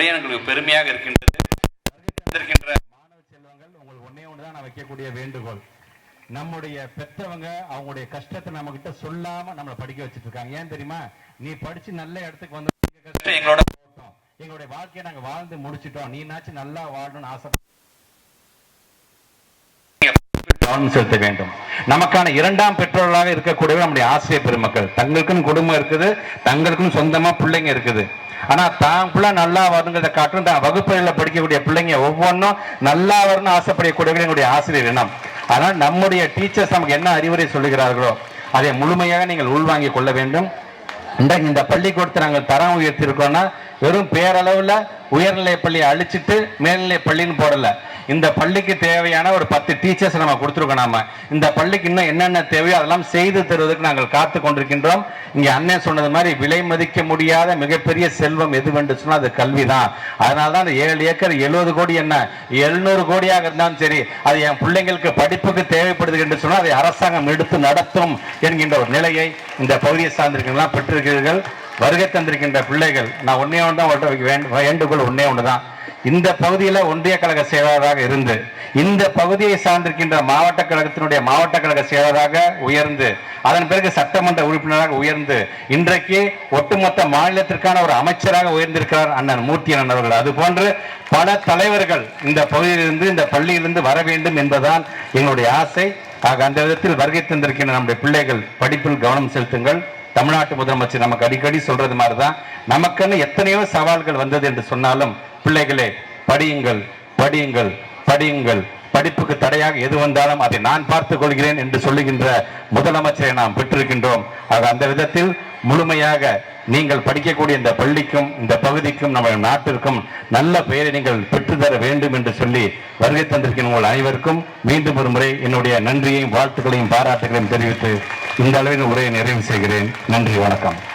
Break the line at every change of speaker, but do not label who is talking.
பெற்றுள்ளபடியே எங்களுக்கு பெருமையாக இருக்கின்றது. இருக்கின்ற
மாணவ செல்வங்கள் உங்களுக்கு ஒன்னே ஒன்று தான் நான் வைக்கக்கூடிய வேண்டுகோள். நம்முடைய பெற்றவங்க அவங்களுடைய கஷ்டத்தை நம்ம கிட்ட சொல்லாம நம்மளை படிக்க வச்சிட்டு இருக்காங்க ஏன் தெரியுமா? நீ படிச்சு நல்ல இடத்துக்கு வந்து கஷ்டம்
எங்களோட.
எங்களுடைய வாழ்க்கையை நாங்க வாழ்ந்து முடிச்சிட்டோம். நீனாச்சும் நல்லா வாழணும்னு ஆசை கவனம் செலுத்த வேண்டும். நமக்கான இரண்டாம் பெற்றோர்களாக இருக்கக்கூடிய நம்முடைய ஆசிரியர் பெருமக்கள். தங்களுக்குன்னு குடும்பம் இருக்குது தங்களுக்குன்னு சொந்தமா பிள்ளைங்க இருக்குது. ஆனா தான் பிள்ளை நல்லா வரணுங்கிறத காட்டும் தான் வகுப்புகளில் படிக்கக்கூடிய பிள்ளைங்க ஒவ்வொன்றும் நல்லா வரணும்னு ஆசைப்படக்கூடிய எங்களுடைய ஆசிரியர் இனம். ஆனால் நம்முடைய டீச்சர்ஸ் நமக்கு என்ன அறிவுரை சொல்லுகிறார்களோ அதை முழுமையாக நீங்கள் உள்வாங்கிக் கொள்ள வேண்டும். இன்றைக்கு இந்த பள்ளிக்கூடத்தை நாங்கள் தரம் உயர்த்தி இருக்கோம்னா வெறும் பேரளவில் உயர்நிலை பள்ளியை அழிச்சிட்டு மேல்நிலை பள்ளின்னு போடலை. இந்த பள்ளிக்கு தேவையான ஒரு பத்து டீச்சர்ஸ் நம்ம கொடுத்துருக்கோம் நாம. இந்த பள்ளிக்கு இன்னும் என்னென்ன தேவையோ அதெல்லாம் செய்து தருவதற்கு நாங்கள் காத்து கொண்டிருக்கின்றோம். இங்க அண்ணன் சொன்னது மாதிரி விலை மதிக்க முடியாத மிகப்பெரிய செல்வம் எது வேண்டு சொன்னால் அது கல்வி தான் அதனால தான் அந்த ஏழு ஏக்கர் எழுபது கோடி என்ன? எழுநூறு கோடியாக இருந்தாலும் சரி அது என் பிள்ளைங்களுக்கு படிப்புக்கு தேவைப்படுது என்று சொன்னால் அதை அரசாங்கம் எடுத்து நடத்தும் என்கின்ற ஒரு நிலையை இந்த பகுதியை சார்ந்திருக்கிறீங்களா பெற்றிருக்கிறீர்கள். வருகை தந்திருக்கின்ற பிள்ளைகள் நான் ஒன்னே ஒன்று தான் வேண்டுகோள் ஒன்னே ஒன்று தான் இந்த பகுதியில் ஒன்றிய கழக செயலாளராக இருந்து இந்த பகுதியை சார்ந்திருக்கின்ற மாவட்ட கழகத்தினுடைய மாவட்ட கழக செயலராக உயர்ந்து அதன் பிறகு சட்டமன்ற உறுப்பினராக உயர்ந்து இன்றைக்கு ஒட்டுமொத்த மாநிலத்திற்கான ஒரு அமைச்சராக உயர்ந்திருக்கிறார் அண்ணன் மூர்த்தி அண்ணன் அவர்கள். அது போன்று பல தலைவர்கள் இந்த பகுதியிலிருந்து இந்த பள்ளியிலிருந்து வர வேண்டும் என்பதுதான் எங்களுடைய ஆசை. ஆக அந்த விதத்தில் வருகை தந்திருக்கின்ற நம்முடைய பிள்ளைகள் படிப்பில் கவனம் செலுத்துங்கள். தமிழ்நாட்டு முதலமைச்சர் நமக்கு அடிக்கடி சொல்றது மாதிரி தான் நமக்குன்னு எத்தனையோ சவால்கள் வந்தது என்று சொன்னாலும் பிள்ளைகளே படியுங்கள் படியுங்கள் படியுங்கள். படிப்புக்கு தடையாக எது வந்தாலும் அதை நான் பார்த்துக் கொள்கிறேன் என்று சொல்லுகின்ற முதலமைச்சரை நாம் பெற்றிருக்கின்றோம். ஆக அந்த விதத்தில் முழுமையாக நீங்கள் படிக்கக்கூடிய இந்த பள்ளிக்கும் இந்த பகுதிக்கும் நம்ம நாட்டிற்கும் நல்ல பெயரை நீங்கள் பெற்றுத்தர வேண்டும் என்று சொல்லி வருகை தந்திருக்கிற உங்கள் அனைவருக்கும் மீண்டும் ஒரு முறை என்னுடைய நன்றியையும் வாழ்த்துக்களையும் பாராட்டுகளையும் தெரிவித்து இந்த அளவில் உரையை நிறைவு செய்கிறேன். நன்றி வணக்கம்.